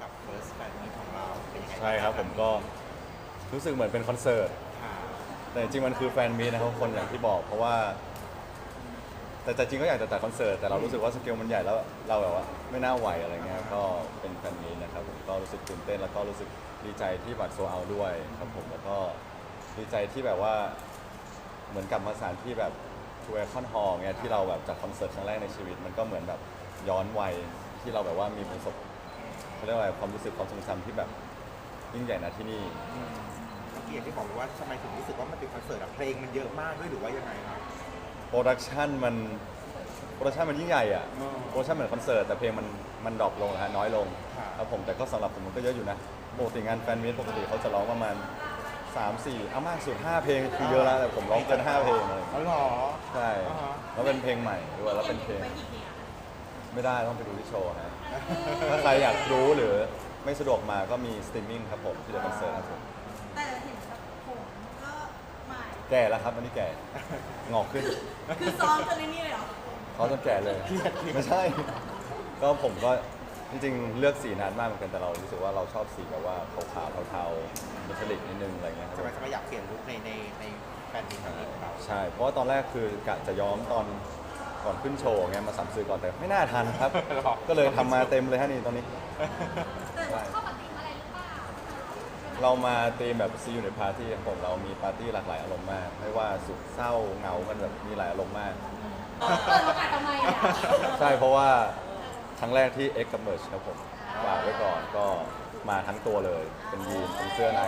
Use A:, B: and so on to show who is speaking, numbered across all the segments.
A: กับ first fan meet ของเราเป็นยังไงาง
B: ใช่ครับผมก็รู้สึกเหมือนเป็นคอนเสิร์ต
A: ค่ะ
B: แต่จริงๆมันคือแฟนมีตนะครับคนอย่างที่บอกเพราะว่า แต่แต่จริงก็อยากจะจัดคอนเสิร์ตแต่เรารู้สึกว่าสเกลมันใหญ่แล้วเราแบบว่าไม่น่าไหวอะไรเงี้ยก็เป็นแฟนมีตนะครับผมก็รู้สึกตื่นเต้นแล้วก็รู้สึกดีใจที่บัตรโซเอาด้วยครับผมแล้วก็ดีใจที่แบบว่าเหมือนกลับมาสถานที่แบบทัวร์คอนฮอลเงี้ยที่เราแบบจัดคอนเสิร์ตครั้งแรกในชีวิต มันก็เหมือนแบบ ย้อนวัยที่เราแบบว่ามีประสบเขาเรียกว่าอะไรความรู้สึกความทรงจำที่แบบยิ่งใหญ่นะที่นี่
A: อืมเมื่อกี้อย่างที่บอกเลยว่าทำไมถึงรู้สึกว่ามันเป็นคอนเสิร์ตอะเพลงมันเยอะมากด้วยหรือว่ายังไงครับ
B: โปรดักชันมันโปรดักชันมันยิ่งใหญ่อะ
A: อืม
B: โปรดักชันเหมือนคอนเสิร์ตแต่เพลงมันมันดรอปลงนะฮะน้อยลง
A: ครับ
B: ครับผมแต่ก็สำหรับผมมันก็เยอะอยู่นะปกติงานแฟนมิตปกติเขาจะร้องประมาณ 3 4เอามากสุด 5 เพลงคือเยอะแล้วแต่ผมร้องเกิน 5 เพลงเลย
A: อ๋อเหรอ
B: ใช่
A: อ่าฮะ
B: แล้วเป็นเพลงใหม่ด้วยแล้วเป็นเพลง
C: ไปกี่เพลงอะ
B: ไม่ได้ต้องไปดูที่โชว์ฮะ ถ้าใครอยากรู้หรือไม่สะดวกมาก็มีสตรีมมิ่งครับผมที่เดอะคอนเสิร์ตครับผม
C: แต่เห็นแบบผมก็ใหม่
B: แก่แล้วครับอันนี้แก่งอกขึ้น
C: คือซ้อมจนในนี่เลยเหรอ
B: เขาจนแก่เลยไม่ใช่ ก็ผมก็จริงๆเลือกสีนานมากเหมือนกันแต่เรารู้สึกว่าเราชอบสีแบบว่าขาวๆเทาๆมิทลิกนิดนึงอะไรเงี้ยครับ
A: จะมาจะมาอยากเปลี่ยนลุคในในในแฟนมีตครั้งนี้ของเรา
B: ใช่เพราะว่าตอนแรกคือกะจะย้อมตอน ก่อนขึ้นโชว์ไงมาสัมซื้อก่อนแต่ไม่น่าทันครับ ก็เลยทำมาเต็มเลยฮะนี่ตอนนี้
C: แต่
B: ใช่
C: เข้ากับธีมอะไรหรือเปล่า
B: เรามาตีมแบบซีอยู่ในปาร์ตี้ของผมเรามีปาร์ตี้หลากหลายอารมณ์มาก ไม่ว่าสุขเศร้าเหงากันแบบมีหลายอารมณ์มาก
C: เปิดโอกาสทำไมอะ
B: ใช่เพราะว่าครั้งแรกที่ X กับ Merge ครับผมฝากไว้ก่อนก็มาทั้งตัวเลย เป็นยีนเป็นเสื้อใน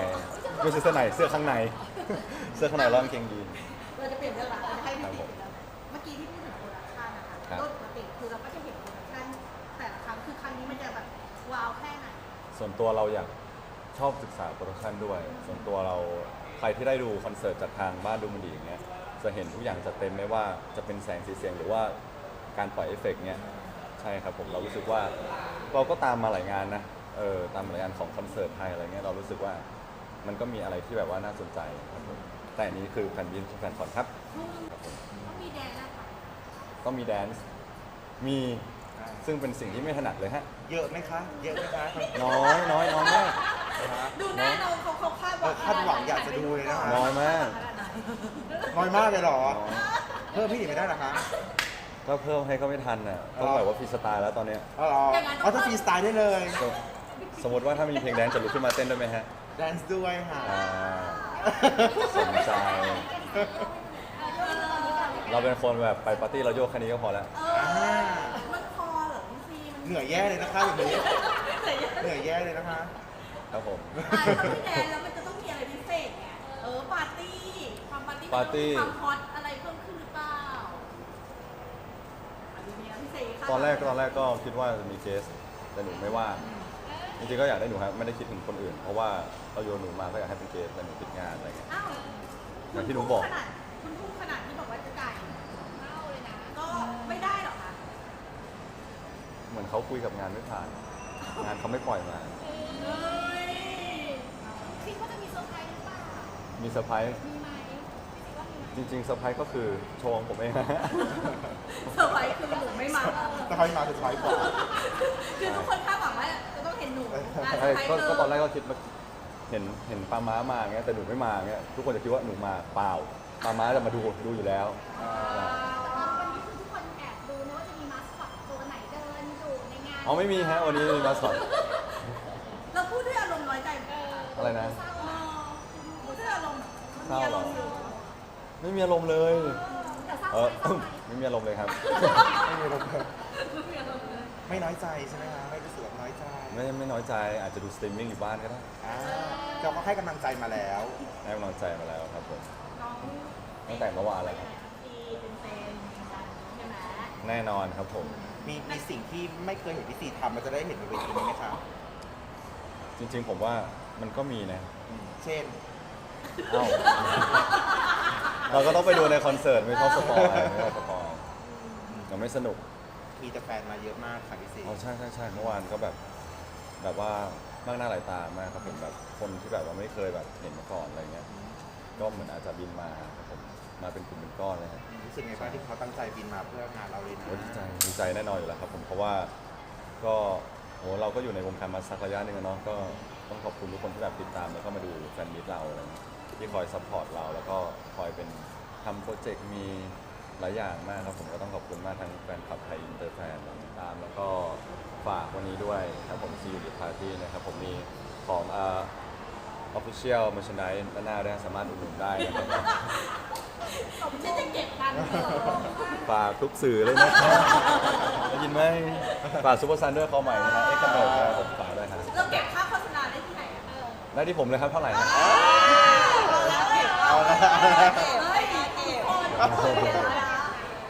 B: ไม่ใช่เสื้อในเสื้อข้างใน เสื้อข้างในแล้วกางเกงยีน
C: เราจะเปลี่ยนเรื่องละเราจะให้พี่
B: ครับผม
C: ติดเมื่อกี้ที่พูดถึง คะ
B: ครับ
C: โดยปกติคือเราก็จะเห็นโปรดักชันแต่ละครั้งคือครั้งนี้มันจะแบบว้าวแค่ไหน
B: ส่วนตัวเราอยากชอบศึกษาโปรดักชันด้วย ส่วนตัวเราใครที่ได้ดูคอนเสิร์ตจากทางบ้านดูมันดีอย่างเงี้ย จะเห็นทุกอย่างจัดเต็มไม่ว่าจะเป็นแสงสีเสียงหรือว่าการปล่อยเอฟเฟกต์เนี้ยใช่ครับผมเรารู้สึกว่าเราก็ตามมาหลายงานนะ เออตามหลายงานของคอนเสิร์ตไทยอะไรเงี้ยเรารู้สึกว่ามันก็มีอะไรที่แบบว่าน่าสนใจครับผมแต่อันนี้คือแฟนบินแฟนคอนครับครับผม
C: ต้องมีแดนนะคะ
B: ก็มีแดนซ์มีซึ่งเป็นสิ่งที่ไม่ถนัดเลยฮะ
A: เยอะไหมคะ เยอะไหมคะ
B: น้อยน้อยน้อยมาก
A: นะฮะ
C: ดูหน้าเราเขาเขาคาดหวัง
A: เออคาดหวังอยากจะดูเลยนะคะ
B: น้อยมาก
A: น้อยมากเลยเหรอ
B: น้อย
A: เพิ่มพี่อีกไม่ได้เหรอคะ
B: ก็เพิ่มให้ก็ไม่ทันน่ะต้องแบบว่าฟรีสไตล์แล้วตอนเนี้ย
A: อ๋อเหรอเอาถ้าฟรีสไตล์ได้เลย
B: สสมมติว่าถ้ามีเพลงแดนซ์จะลุกขึ้นมาเต้นด้วยไหมฮะ
A: แดนซ์ด้วยค่ะ
B: อ่าสนใจ เราเป็นคนแบบไปปาร์ตี้เราโยกแค่นี้ก็พอแล้ว
C: เออมันพอเหรอพี่ซีมัน
A: เหนื่อยแย่เลยนะคะอย่างนี้
C: เหนื่อยเยอะ
A: เหนื่อยแย่เลยนะคะ
B: ครับผม
C: อะถ้าพี่แดนแล้วมันจะต้องมีอะไรพิเศษไงเออปาร์ตี้ความปาร์ตี้
B: ปาร์ตี้
C: ความฮอตอะไรเพิ่มขึ้นหรือเปล่าอันนี้นะพี่ซีคาดหวัง
B: ตอนแรกตอนแรกก็คิดว่าจะมีเกสแต่หนูไม่ว่างจริงๆก็อยากได้หนูครับไม่ได้คิดถึงคนอื่น เพราะว่าเราโยนหนูมาก็อยากให้เป็นเกสแต่หนูติดงานอะไรเงี้ย
C: อ้าว
B: อย่างที่หนูบอก
C: ขนาดคุณพูดขนาดที่บอกว่าจะจ่ายเท่าเลยนะ ก็ไม่ได้หรอคะ
B: เหมือนเขาคุยกับงานไม่ผ่าน งานเขาไม่ปล่อยมา
C: เฮ้ย
D: คิดว่าจะมีเซอร์ไพรส์หรือเปล่า
B: มีเซอร์ไพรส์
D: มีไหมคิดว่ามีไหม
B: จริงๆเซอร์ไพรส์ก็คือโชว์ของผมเอง
C: เซอร์ไพรส์คือหนูไม่มา
A: แต่เขามาสุดท้ายกว่า
C: คือทุกคนคาดหวังว่าจะต้องเห็นหนูงานเซอ
B: ใช่
C: ร์ไพรส์
B: ก็
C: เลย
B: ก็ตอนแรกก็คิดว่าเห็นเห็นปลาม้ามาเงี้ยแต่หนูไม่มาเงี้ยทุกคนจะคิดว่าหนูมาเปล่าปลาม้าจะมาดูดูอยู่แล้ว
D: แต่ว่า ในงาน
B: เอาไม่มีฮะวันนี้มีมาสอน
C: เราพูดด้วยอารมณ์น้อยใจ
D: เออ
B: อะไรนะ
D: เศร้า
C: เอ
D: อะ
C: อพูดด้วยอารมณ์แบบ
B: เศร้า
C: มีอา
B: เหร
C: ร
B: อ
C: มณ์อยู่
B: ไม่มีอารมณ์เลย
D: แต่เศร้า
B: เอ
D: ไห
B: อ
D: มเศร้าไหม
B: ไม่มีอารมณ์เลยครับ
A: ไม่มีลมเลย
C: มีอารมณ์เลย
A: ไม่น้อยใจใช่ไหมคะไม่รู้สึกแบบน้อยใจ
B: ไม่ไม่น้อยใจอาจจะดูสตรีมมิ่งอยู่บ้านก็ได้
A: อ่าเราก็ให้กำลังใจมาแล้ว
B: ให้กำลังใจมาแล้วครับผม
C: น้อง
B: ตั้งแต่เมื่อวานแล้วครับ
C: ทีเป็นแฟนกันใช่ไหม
B: แน่นอนครับผม
A: มีมีสิ่งที่ไม่เคยเห็นพี่ซีทำมันจะได้เห็นในเวทีนี้ไหมคะ
B: จริงๆผมว่ามันก็มีนะ
A: อืมเช่น
B: เอ้าเราก็ต้องไปดูในคอนเสิร์ตไม่ชอบสปอยไม่ชอบสปอยยังไม่สนุก
A: มีแต่แฟนมาเยอะมากค่ะพี่ซี
B: อ๋อใช่ใช่ใช่เมื่อวานก็แบบ แบบว่ามากหน้าหลายตามากครับผมแบบคนที่แบบว่าไม่เคยแบบเห็นมาก่อนอะไรเงี้ย ก็เหมือนอาจจะบินมาครับผม มาเป็นกลุ่มเป็นก้อนเลยครับ
A: พรู้สึกไงบ้างที่เขาตั้งใจบินมาเพื่องานเราเลยนะ
B: โอ้ดีใจดีใจแน่นอนอยู่แล้วครับผมเพราะว่าก็โหเราก็อยู่ในวงการมาสักระยะหนึ่งอะเนาะก็ต้องขอบคุณทุกคนที่แบบติดตามแล้วก็มาดูแฟนมิตเราอะไรเงี้ยที่คอยซัพพอร์ตเราแล้วก็คอยเป็นทำโปรเจกต์มีหลายอย่างมากครับผมก็ต้องขอบคุณมากทั้งแฟนคลับไทยอินเตอร์แฟนติดตาม แล้วก็ฝากวันนี้ด้วยครับผมซีอูดิพาร์ตี้นะครับผมมีของอ่า official merchandise ด้านหน้าด้วยสามารถอุดหนุนได้นะครับ
C: ฉันจะเก็บกันเออ
B: ฝากทุกสื่อเลยนะครับได้ยินไหมฝากซูเปอร์ซันด้วยเขาใหม่นะฮะเอ็กซ์เบิร์ดผมฝากด้วยฮะ
C: เราเก็บค่าโฆษณาได้ที่ไหนอะเออ
B: ได้ที่ผมเลยครับเท่าไหร่นะ
A: เอาละ
C: เฮ้ยเก็บคนเก็บนะ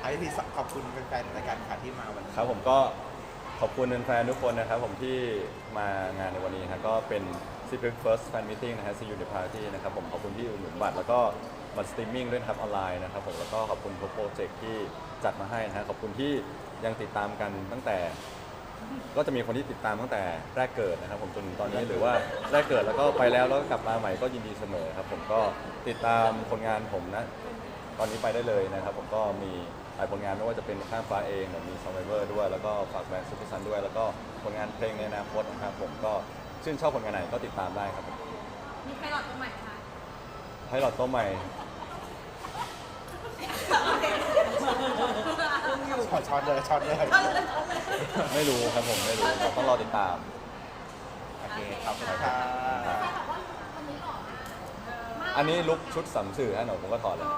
A: ไอ้ที่ขอบคุณแฟนๆรายการค่ะที่มาวันนี้
B: ครับผมก็ ขอบคุณแฟนๆทุกคนนะครับผมที่มางานในวันนี้นะก็เป็น Secret First Fan Meeting นะฮะ See You in the Party นะครับผมขอบคุณที่อุดหนุนบัตรแล้วก็บัตรสตรีมมิ่งด้วยนะครับออนไลน์นะครับผมแล้วก็ขอบคุณทุกโปรเจกต์ที่จัดมาให้นะฮะขอบคุณที่ยังติดตามกันตั้งแต่ ก็จะมีคนที่ติดตามตั้งแต่แรกเกิดนะครับผมจนถึงตอนนี้หรือว่าแรกเกิดแล้วก็ไปแล้วแล้วก็กลับมาใหม่ก็ยินดีเสมอครับผมก็ติดตามผลงานผมนะ ตอนนี้ไปได้เลยนะครับผมก็มี หลายผลงานไม่ว่าจะเป็นข้ามฟ้าเองหรือมี Survivor ด้วยแล้วก็ฝากแบรนด์ซูเปอร์ซันด้วย แล้วก็ผลงานเพลงในอนาคตนะครับผมก็ชื่นชอบผลงานไหนก็ติดตามได้ครับผม
C: มีใครหลอดตัวใหม่คะ
B: ให้หลอดตัวใหม่
A: ช็อตช็อตเลยช็อตเลย
B: ไม่รู้ครับผมไม่รู้เดี๋ยวต้องรอติดตาม
A: โอเคขอบคุณค่ะ
D: ใครบอกว่าวันนี้ออกมา
B: อันนี้ลุกชุดสามสื่อฮะหนูผมก็ถอดเลย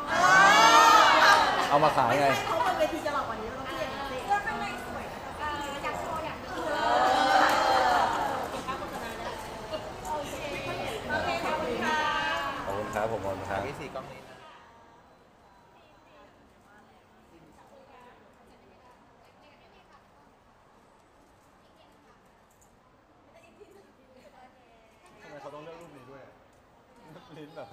B: เอามาขายไง
C: เขาบนเวทีจะหลอกกว่านี้เราต้องเปลี่ยนสิ
D: เสื้อข้างในสวยนะเอออยากโชว์อยากดู
C: เก็บค่าโฆษณาได้
D: โอเค
C: โอเคขอบคุณค่ะ
B: ขอบคุณครับผมขอบคุณครับ
A: พี่สี่กล้องนี้นะ
B: ทำไมเขาต้องเลือกรูปนี้ด้วย ลิ้นเหรอ